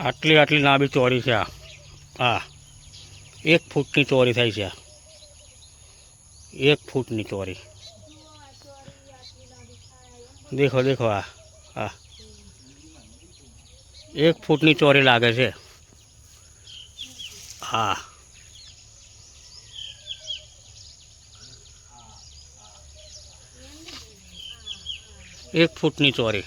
આટલી આટલી લાંબી ચોરી છે આ. આ. એક ફૂટની ચોરી થાય છે. આ એક ફૂટની ચોરી. દેખો દેખો આ. આ. એક ફૂટની ચોરી લાગે છે. હા એક ફૂટની ચોરી.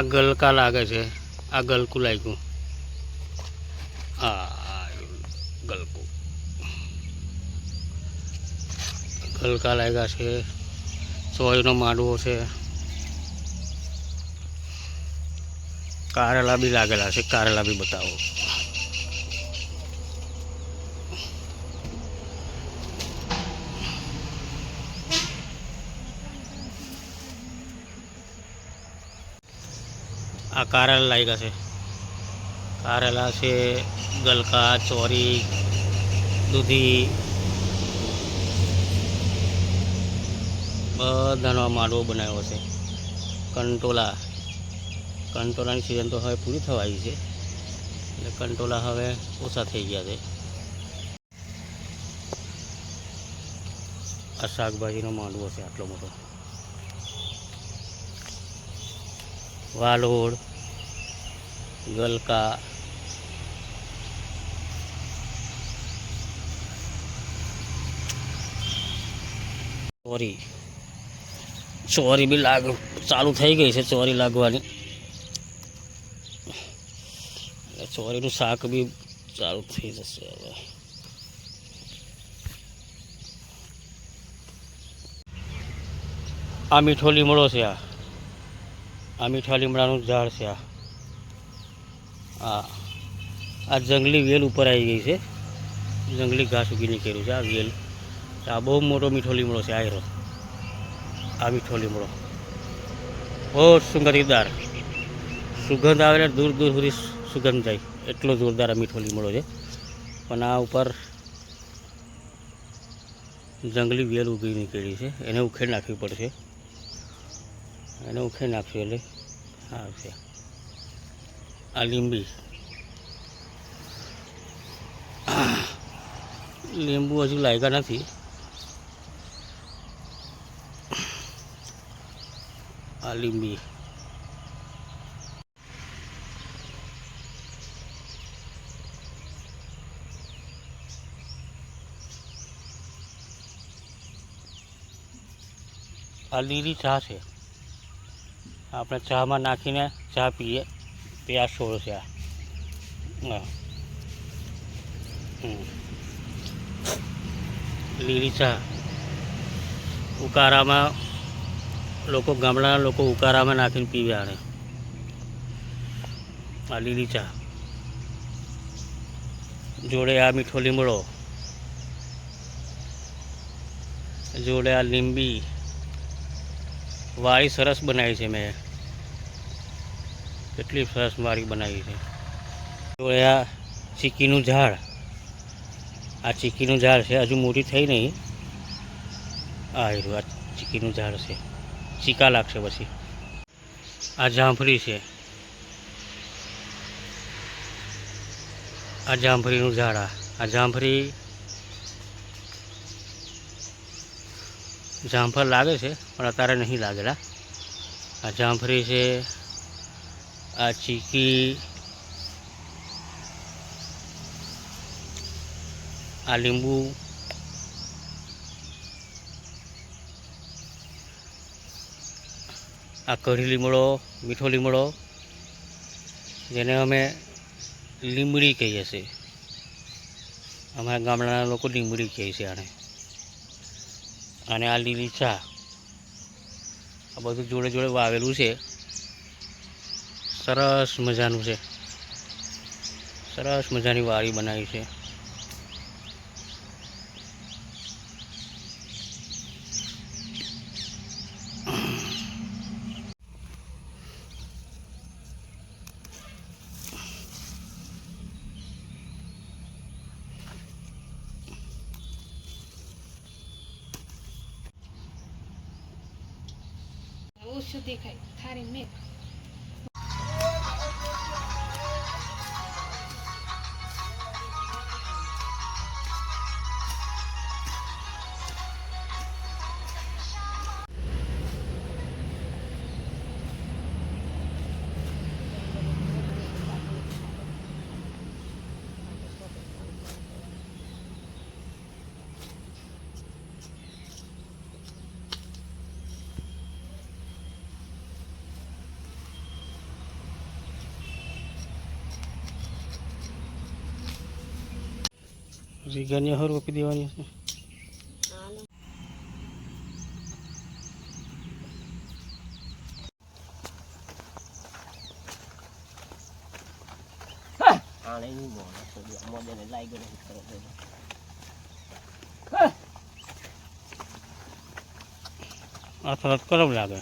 આ ગલકા લાગે છે? આ ગલકું લાગ્યું? આ ગલકું ગલકા લાગ્યા છે? સોયનો માંડવો છે. કારેલા બી લાગેલા છે. કારેલા બી બતાવો. આ કારેલા લાગ્યા છે કારેલા છે ગલકા, ચોરી, દૂધી. બધાનો માંડવો બનાવ્યો છે. કંટોલા. કંટોલાની સિઝન તો હવે પૂરી થવા આવી છે. એટલે કંટોલા હવે ઓછા થઈ ગયા છે. આ શાકભાજીનો માંડવો છે આટલો મોટો. વાલોડ, ગલકા, ચોરી. ચોરી બી લાગ, ચાલુ થઈ ગઈ છે ચોરી લાગવાની. ચોરીનું શાક બી ચાલુ થઈ જશે હવે. આ મીઠો લીમડો છે આ. આ મીઠા લીમડાનું ઝાડ છે આ. આ આ જંગલી વેલ ઉપર આવી ગઈ છે. જંગલી ઘાસ ઉગી નીકળ્યું છે આ વેલ. આ બહુ મોટો મીઠો લીમડો છે, આયરો. આ મીઠો લીમડો. બહુ સુગંધીદાર સુગંધ આવે એટલે દૂર દૂર સુધી સુગંધ જાય. એટલો જોરદાર આ મીઠો લીમડો છે. પણ આ ઉપર જંગલી વેલ ઉગી નીકળી છે. એને ઉખેડ નાખવી પડશે. એને ઉખેડ નાખશું એટલે આવશે આ લીંબી લીંબુ હજુ લાગ્યા નથી. આ લીંબી આ લીલી ચા છે. આપણે ચામાં નાખીને ચા પીએ. પ્યાસ છોડ છે આ. લીલી ચા. ઉકારામાં લોકો ગામડાના લોકો ઉકારામાં નાખીને પીવે આને. આ લીલી ચા. જોડે આ મીઠો લીમડો. જોડે આ લીંબી. વાળી સરસ બનાવી છે મેં. કેટલી સરસ વાળી બનાવી છે. જોડે આ ચીકીનું ઝાડ, આ ચીકીનું ઝાડ છે, હજુ મોટી થઈ નહીં. આ આ ચીકીનું ઝાડ છે. ચીકા લાગશે પછી. આ જાંફળી છે. આ જાંફળીનું ઝાડ આ. આ જામફળ લાગે છે, પણ અત્યારે નહીં લાગેલા. આ જામફળી છે, આ ચીકી, આ લીંબુ, આ કઢી લીમડો, મીઠો લીમડો, જેને અમે લીમડી કહીએ છીએ. અમારા ગામડાના લોકો લીમડી કહે છે આને. અને આ લીલી ચા. આ બધું જોડે જોડે વાવેલું છે. સરસ મજાનું છે. સરસ મજાની વાડી બનાવી છે. ઓછું દેખાય? થારી મેં રીગાની હર રોપી દેવાની તો આ તરત કરમ લાગે.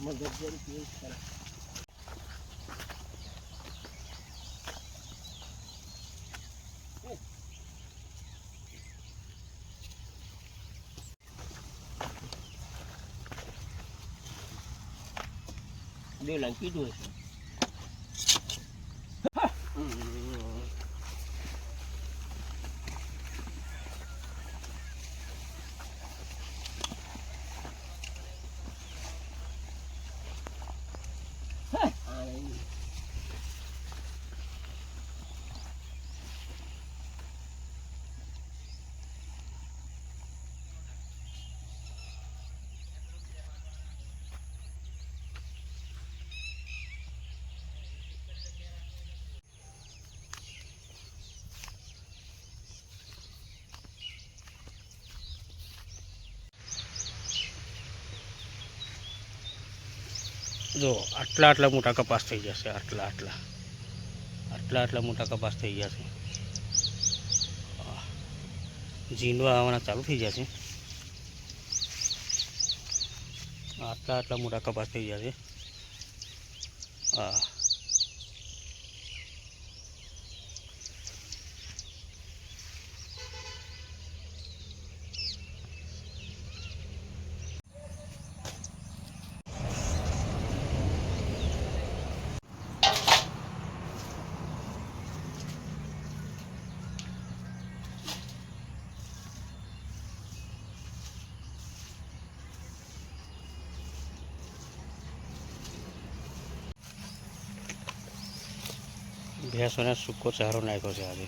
મગજ જેમ પીસ કરે જો, આટલા આટલા મોટા કપાસ થઈ જશે, આટલા આટલા. આટલા આટલા મોટા કપાસ થઈ જશે ઝીંડવા આવવાના ચાલુ થઈ જશે આટલા આટલા મોટા કપાસ થઈ જશે હા ભેંસોને સૂકો ચારો નાખ્યો છે આજે.